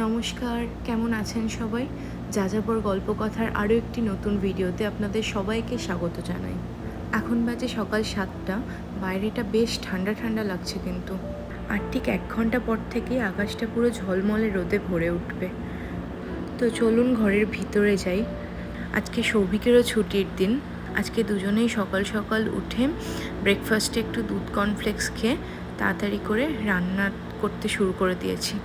নমস্কার, কেমন আছেন সবাই? যাযাবর গল্প কথার আরও একটি নতুন ভিডিওতে আপনাদের সবাইকে স্বাগত জানাই। এখন বাজে সকাল সাতটা, বাইরেটা বেশ ঠান্ডা ঠান্ডা লাগছে কিন্তু। আর ঠিক এক ঘণ্টা পর থেকেই আকাশটা পুরো ঝলমলে রোদে ভরে উঠবে। তো চলুন ঘরের ভিতরে যাই। আজকে সৌভিকেরও ছুটির দিন। আজকে দুজনেই সকাল সকাল উঠে ব্রেকফাস্টে একটু দুধ কর্নফ্লেক্স খেয়ে তাড়াতাড়ি করে রান্না করতে শুরু করে দিয়েছি।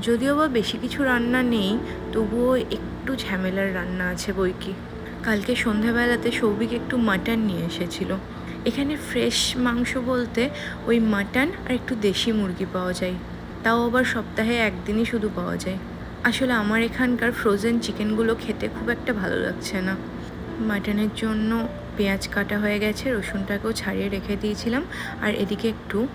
যদিও বা বেশি কিছু রান্না নেই, তবুও একটু ঝামেলার রান্না আছে বই কি কালকে সন্ধ্যাবেলাতে সৌভিক একটু মাটন নিয়ে এসেছিল। এখানে ফ্রেশ মাংস বলতে ওই মাটন আর একটু দেশি মুরগি পাওয়া যায়। তাও আবার সপ্তাহে একদিনই শুধু পাওয়া যায়। আসলে আমার এখানকার ফ্রোজেন চিকেনগুলো খেতে খুব একটা ভালো লাগছে না। মাটনের জন্য পেঁয়াজ কাটা হয়ে গেছে, রসুনটাকেও ছাড়িয়ে রেখে দিয়েছিলাম, আর এদিকে একটু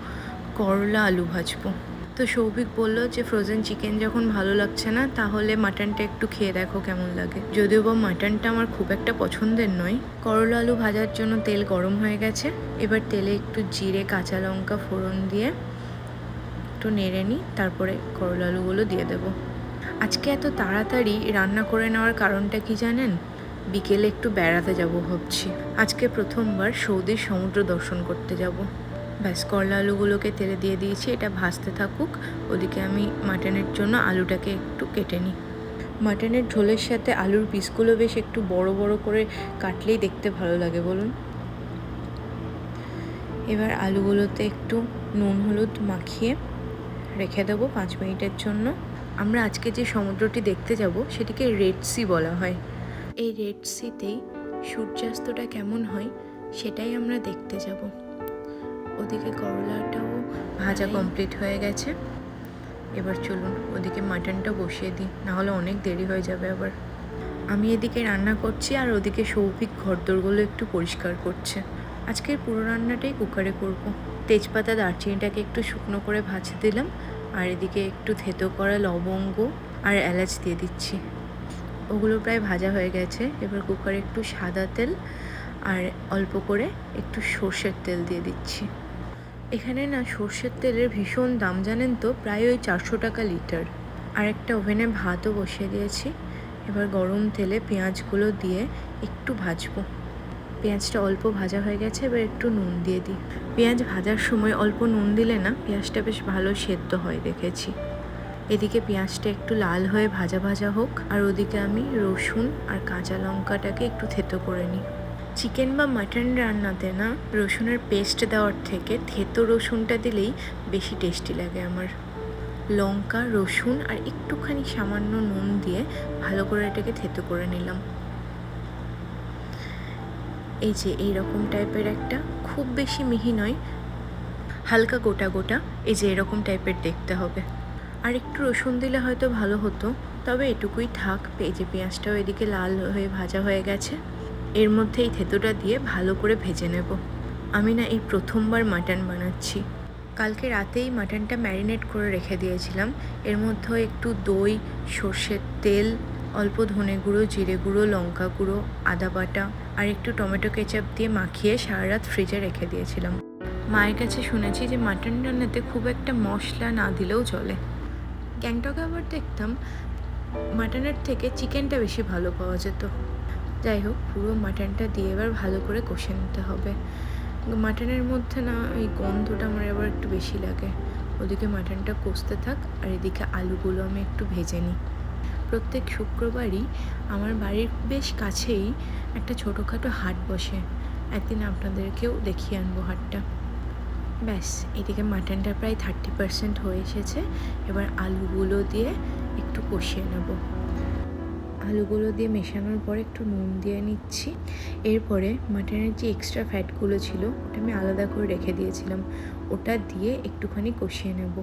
করলা আলু ভাজবো। তো সৌভিক বলল যে ফ্রোজেন চিকেন যখন ভালো লাগছে না, তাহলে মাটনটা একটু খেয়ে দেখো কেমন লাগে। যদিও বা মাটনটা আমার খুব একটা পছন্দের নয়। করলা আলু ভাজার জন্য তেল গরম হয়ে গেছে। এবার তেলে একটু জিরে, কাঁচা লঙ্কা ফোড়ন দিয়ে একটু নেড়ে নিই, তারপরে করলা আলুগুলো দিয়ে দেবো। আজকে এত তাড়াতাড়ি রান্না করে নেওয়ার কারণটা কি জানেন? বিকেলে একটু বেড়াতে যাব ভাবছি। আজকে প্রথমবার সৌদির সমুদ্র দর্শন করতে যাব। ব্যাস, করলা আলুগুলোকে তেলে দিয়ে দিয়েছি, এটা ভাজতে থাকুক। ওদিকে আমি মাটনের জন্য আলুটাকে একটু কেটে নিই। মাটনের ঝোলের সাথে আলুর পিসগুলো বেশ একটু বড় বড় করে কাটলেই দেখতে ভালো লাগে, বলুন। এবার আলুগুলোতে একটু নুন হলুদ মাখিয়ে রেখে দেবো পাঁচ মিনিটের জন্য। আমরা আজকে যে সমুদ্রটি দেখতে যাব, সেটিকে রেড সি বলা হয়। এই রেড সিতেই সূর্যাস্তটা কেমন হয়, সেটাই আমরা দেখতে যাব। ওদিকে করলাটাও ভাজা কমপ্লিট হয়ে গেছে। এবার চলুন ওদিকে মাটনটা বসিয়ে দিই নাহলে অনেক দেরি হয়ে যাবে আবার। আমি এদিকে রান্না করছি আর ওদিকে সৌভিক ঘরদোরগুলো একটু পরিষ্কার করছে। আজকের পুরো রান্নাটাই কুকারে করব। তেজপাতা দারচিনিটাকে একটু শুকনো করে ভাজে দিলাম আর এদিকে একটু থেতো করা লবঙ্গ আর এলাচ দিয়ে দিচ্ছি। ওগুলো প্রায় ভাজা হয়ে গেছে এবার কুকারে একটু সাদা তেল আর অল্প করে একটু সর্ষের তেল দিয়ে দিচ্ছি। এখানে না সর্ষের তেলের ভীষণ দাম, জানেন তো? প্রায় ওই চারশো টাকা লিটার। আর একটা ওভেনে ভাতও বসিয়ে দিয়েছি। এবার গরম তেলে পেঁয়াজগুলো দিয়ে একটু ভাজবো। পেঁয়াজটা অল্প ভাজা হয়ে গেছে, এবার একটু নুন দিয়ে দিই। পেঁয়াজ ভাজার সময় অল্প নুন দিলে না পেঁয়াজটা বেশ ভালো সেদ্ধ হয় দেখেছি। এদিকে পেঁয়াজটা একটু লাল হয়ে ভাজা ভাজা হোক, আর ওদিকে আমি রসুন আর কাঁচা লঙ্কাটাকে একটু থেতো করে নিই। চিকেন বা মাটন রান্নাতে না রসুনের পেস্ট দেওয়ার থেকে থেতো রসুনটা দিলেই বেশি টেস্টি লাগে আমার। লঙ্কা, রসুন আর একটুখানি সামান্য নুন দিয়ে ভালো করে এটাকে থেতো করে নিলাম। এই যে এই রকম টাইপের একটা, খুব বেশি মিহি নয়, হালকা গোটা গোটা, এই যে এরকম টাইপের দেখতে হবে। আর একটু রসুন দিলে হয়তো ভালো হতো, তবে এটুকুই থাক, এই যে পেঁয়াজটাও এদিকে লাল হয়ে ভাজা হয়ে গেছে। এর মধ্যে এই থেতোটা দিয়ে ভালো করে ভেজে নেব। আমি না এই প্রথমবার মাটন বানাচ্ছি। কালকে রাতেই মাটনটা ম্যারিনেট করে রেখে দিয়েছিলাম। এর মধ্যেও একটু দই, সর্ষের তেল, অল্প ধনে গুঁড়ো, জিরে গুঁড়ো, লঙ্কা গুঁড়ো, আদা বাটা আর একটু টমেটো কেচাপ দিয়ে মাখিয়ে সারা রাত ফ্রিজে রেখে দিয়েছিলাম। মায়ের কাছে শুনেছি যে মাটন রান্নাতে খুব একটা মশলা না দিলেও চলে। গ্যাংটকে আবার দেখতাম মাটনের থেকে চিকেনটা বেশি ভালো পাওয়া যেত। যাই হোক, পুরো মাটনটা দিয়ে এবার ভালো করে কষে নিতে হবে। মাটনের মধ্যে না, এই গন্ধটা আমার এবার একটু বেশি লাগে। ওদিকে মাটনটা কষতে থাক, আর এদিকে আলুগুলো আমি একটু ভেজে নিই। প্রত্যেক শুক্রবারই আমার বাড়ির বেশ কাছেই একটা ছোটোখাটো হাট বসে। একদিন আপনাদেরকেও দেখিয়ে আনব হাটটা। ব্যাস, এদিকে মাটনটা প্রায় থার্টি পার্সেন্ট হয়ে এসেছে। এবার আলুগুলো দিয়ে একটু কষিয়ে নেব। আলুগুলো দিয়ে মেশানোর পর একটু নুন দিয়ে নিচ্ছি। এরপরে মাটনের যে এক্সট্রা ফ্যাটগুলো ছিল, ওটা আমি আলাদা করে রেখে দিয়েছিলাম। ওটা দিয়ে একটুখানি কষিয়ে নেব।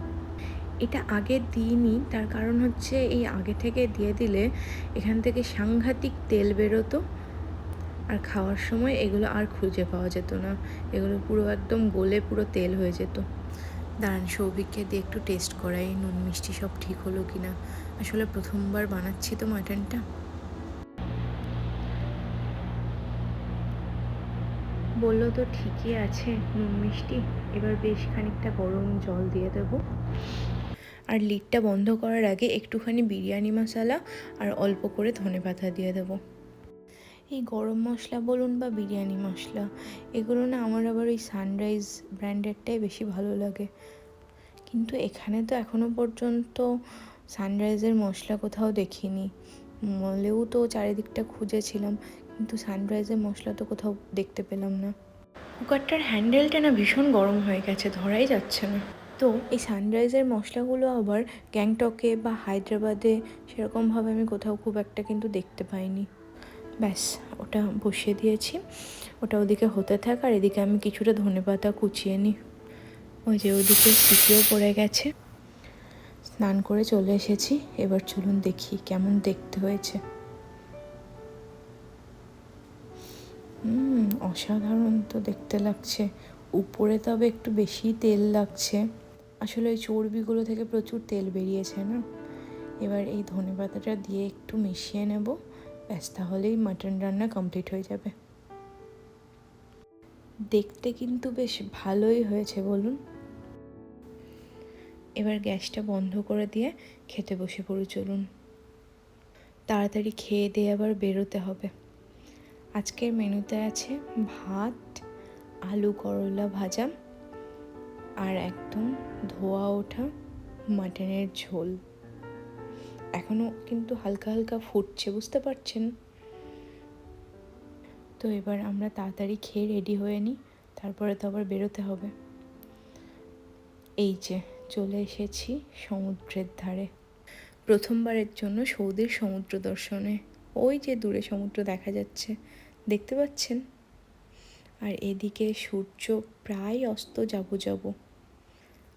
এটা আগে দিইনি, তার কারণ হচ্ছে এই আগে থেকে দিয়ে দিলে এখান থেকে সাংঘাতিক তেল বেরোতো। আর খাওয়ার সময় এগুলো আর খুঁজে পাওয়া যেত না। এগুলো পুরো একদম গলে পুরো তেল হয়ে যেত। দাঁড়ান সৌভিককে দিয়ে একটু টেস্ট করাই নুন মিষ্টি সব ঠিক হলো কি না? আসলে প্রথমবার বানাচ্ছি তো মাটনটা। বলল তো ঠিকই আছে নুন মিষ্টি। এবার বেশ খানিকটা গরম জল দিয়ে দেবো। আর লিডটা বন্ধ করার আগে একটুখানি বিরিয়ানি মশলা আর অল্প করে ধনে পাতা দিয়ে দেবো। এই গরম মশলা বলুন বা বিরিয়ানি মশলা, এগুলো না আমার আবার ওই সানরাইজ ব্র্যান্ডেডটাই বেশি ভালো লাগে। কিন্তু এখানে তো এখনও পর্যন্ত সানরাইজের মশলা কোথাও দেখিনি। মলেও তো চারিদিকটা খুঁজেছিলাম, কিন্তু সানরাইজের মশলা তো কোথাও দেখতে পেলাম না। কুকারটার হ্যান্ডেলটা না ভীষণ গরম হয়ে গেছে, ধরাই যাচ্ছে না। তো এই সানরাইজের মশলাগুলো আবার গ্যাংটকে বা হায়দ্রাবাদে সেরকমভাবে আমি কোথাও খুব একটা কিন্তু দেখতে পাইনি। ব্যাস, ওটা বসিয়ে দিয়েছি। ওটা ওদিকে হতে থাক, আর এদিকে আমি কিছুটা ধনে পাতা কুচিয়ে নিই ওই যে ওদিকে সিটিও পড়ে গেছে। স্নান করে চলে এসেছি। এবার চলুন দেখি কেমন দেখতে হয়েছে। হুম, অসাধারণ তো দেখতে লাগছে। উপরে তবে একটু বেশি তেল লাগছে। আসলে ওই চর্বিগুলো থেকে প্রচুর তেল বেরিয়েছে না? এবার এই ধনে পাতাটা দিয়ে একটু মিশিয়ে নেব। ব্যাস, তাহলেই মাটন রান্না কমপ্লিট হয়ে যাবে। দেখতে কিন্তু বেশ ভালোই হয়েছে, বলুন। এবার গ্যাসটা বন্ধ করে দিয়ে খেতে বসে পড়ে, চলুন। তাড়াতাড়ি খেয়ে দিয়ে আবার বেরোতে হবে। আজকের মেনুতে আছে ভাত, আলু করলা ভাজা আর একদম ধোয়া ওঠা মাটনের ঝোল। এখনও কিন্তু হালকা হালকা ফুটছে, বুঝতে পারছেন? তো এবার আমরা তাড়াতাড়ি খেয়ে রেডি হয়ে নিই, তারপরে তো আবার বেরোতে হবে। এই যে, চলে এসেছি সমুদ্রের ধারে। প্রথমবারের জন্য সৌদির সমুদ্র দর্শনে। ওই যে দূরে সমুদ্র দেখা যাচ্ছে, দেখতে পাচ্ছেন? আর এদিকে সূর্য প্রায় অস্ত যাব যাব।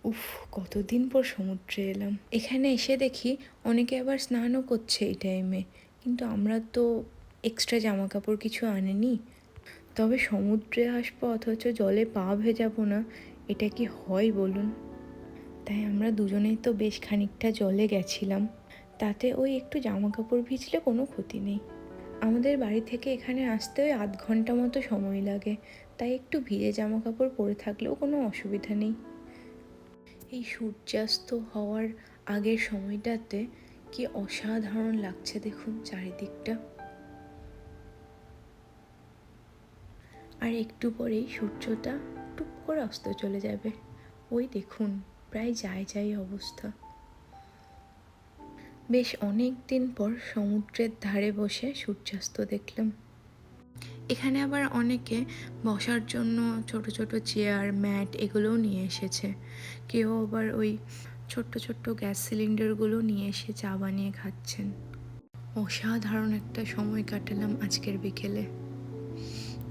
উফ, কতদিন পর সমুদ্রে এলাম। এখানে এসে দেখি অনেকে আবার স্নানও করছে এই টাইমে কিন্তু আমরা তো এক্সট্রা জামা কাপড় কিছু আনিনি। তবে সমুদ্রে আসব অথচ জলে পা ভেজাবো না, এটা কি হয় বলুন? তাই আমরা দুজনেই তো বেশ খানিকটা জলে গেছিলাম। তাতে ওই একটু জামা কাপড় ভিজলে কোনো ক্ষতি নেই। আমাদের বাড়ি থেকে এখানে আসতে ওই আধ ঘণ্টা মতো সময় লাগে, তাই একটু ভিজে জামা কাপড় পরে থাকলেও কোনো অসুবিধা নেই। এই সূর্যাস্ত হওয়ার আগের সময়টাতে কি অসাধারণ লাগছে দেখুন চারিদিকটা। আর একটু পরেই সূর্যটা টুপ করে অস্ত চলে যাবে। ওই দেখুন, প্রায় যায় যাই অবস্থা। বেশ অনেক দিন পর সমুদ্রের ধারে বসে সূর্যাস্ত দেখলাম। এখানে আবার অনেকে বসার জন্য ছোট ছোট চেয়ার ম্যাট এগুলোও নিয়ে এসেছে। কেউ আবার ওই ছোট্ট ছোট্ট গ্যাস সিলিন্ডারগুলো নিয়ে এসে চা বানিয়ে খাচ্ছেন। অসাধারণ একটা সময় কাটালাম আজকের বিকেলে।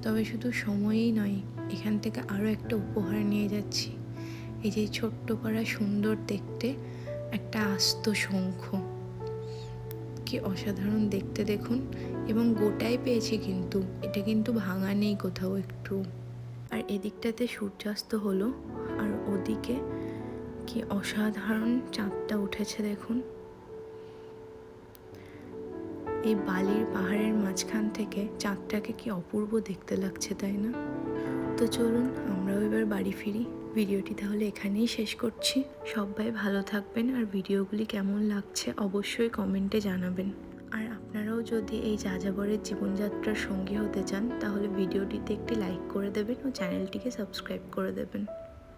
তবে শুধু সময়ই নয়, এখান থেকে আরও একটা উপহার নিয়ে যাচ্ছি। এই যে ছোট্ট পাড়া সুন্দর দেখতে একটা আস্ত শঙ্খ। কি অসাধারণ দেখতে দেখুন, এবং গোটাই পেয়েছি কিন্তু। এটা কিন্তু ভাঙা নেই কোথাও একটু। আর এদিকটাতে সূর্যাস্ত হলো, আর ওদিকে কি অসাধারণ চাঁদটা উঠেছে দেখুন। এই বালির পাহাড়ের মাঝখান থেকে চাঁদটাকে কি অপূর্ব দেখতে লাগছে, তাই না? তো চলুন, আমরাও এবার বাড়ি ফিরি। ভিডিওটি তাহলে এখানেই শেষ করছি। সবাই ভালো থাকবেন আর ভিডিওগুলি কেমন লাগছে অবশ্যই কমেন্টে জানাবেন। আর আপনারাও যদি এই যাযাবরের জীবনযাত্রার সঙ্গী হতে চান, তাহলে ভিডিওটিতে একটি লাইক করে দেবেন ও চ্যানেলটিকে সাবস্ক্রাইব করে দেবেন।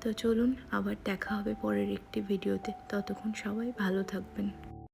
তো চলুন, আবার দেখা হবে পরের একটি ভিডিওতে। ততক্ষণ সবাই ভালো থাকবেন।